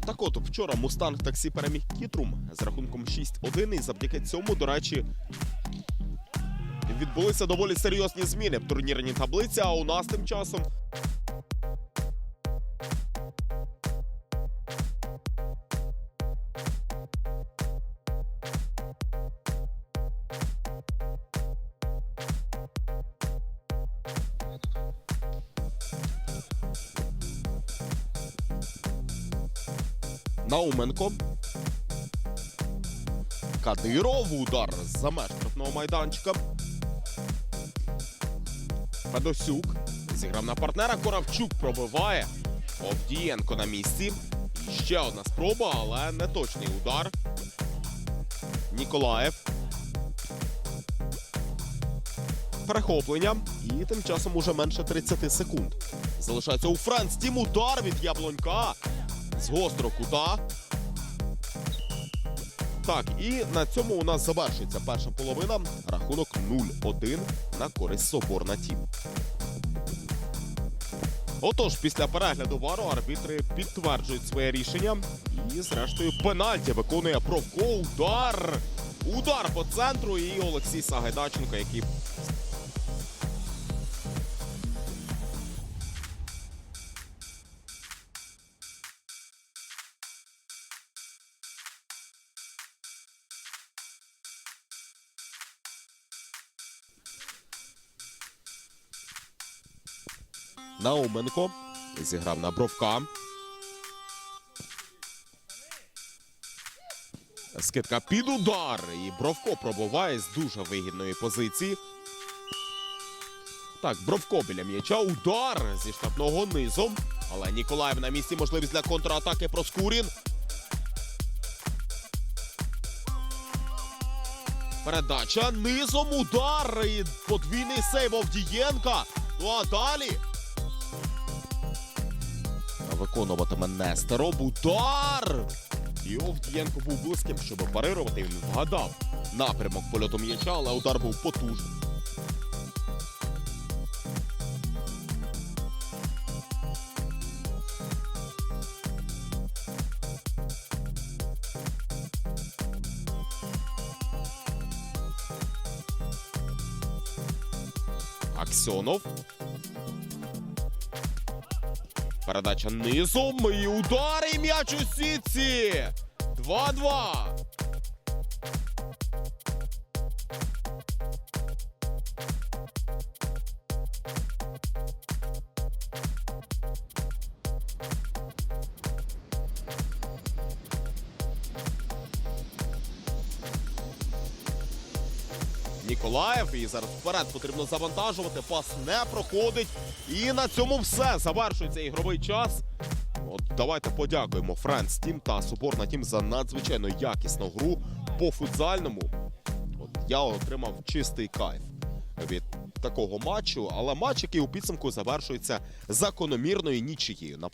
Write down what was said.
Так от, вчора Мустанг таксі переміг Кітрум з рахунком 6-1, і завдяки цьому, до речі, відбулися доволі серйозні зміни в турнірній таблиці, а у нас тим часом. Науменко. Кадиров удар за меж штрафного майданчика. Федосюк зіграв на партнера. Коравчук пробиває. Овдієнко на місці. Ще одна спроба, але не точний удар. Ніколаєв. Перехоплення. І тим часом уже менше 30 секунд. Залишається у Франц. Тім удар від Яблонька. З гострого кута. Так, і на цьому у нас завершується перша половина. Рахунок 0-1 на користь Соборна Тім. Отож, після перегляду вару арбітри підтверджують своє рішення. І, зрештою, пенальті виконує Провко. Удар! Удар по центру і Олексій Сагайдаченко, який Науменко зіграв на бровка. Скидка під удар. І Бровко пробуває з дуже вигідної позиції. Так, Бровко біля м'яча. Удар зі штрафного низом. Але Ніколаєв на місці можливість для контратаки Проскурін. Передача низом удар. І подвійний сейв Овдієнка. Ну а далі. Виконуватиме Нестеров. Удар! І Овдієнко був близьким, щоб парирувати. Він вгадав напрямок польоту м'яча, але удар був потужний. Аксьонов. Передача низом і удар і м'яч у сітці. 2-2. Ніколаєв. І зараз вперед потрібно завантажувати. Пас не проходить. І на цьому все. Завершується ігровий час. От давайте подякуємо Френс Тім та Соборна Тім за надзвичайно якісну гру по футзальному. От я отримав чистий кайф від такого матчу, але матч, який у підсумку завершується закономірною. Напевно.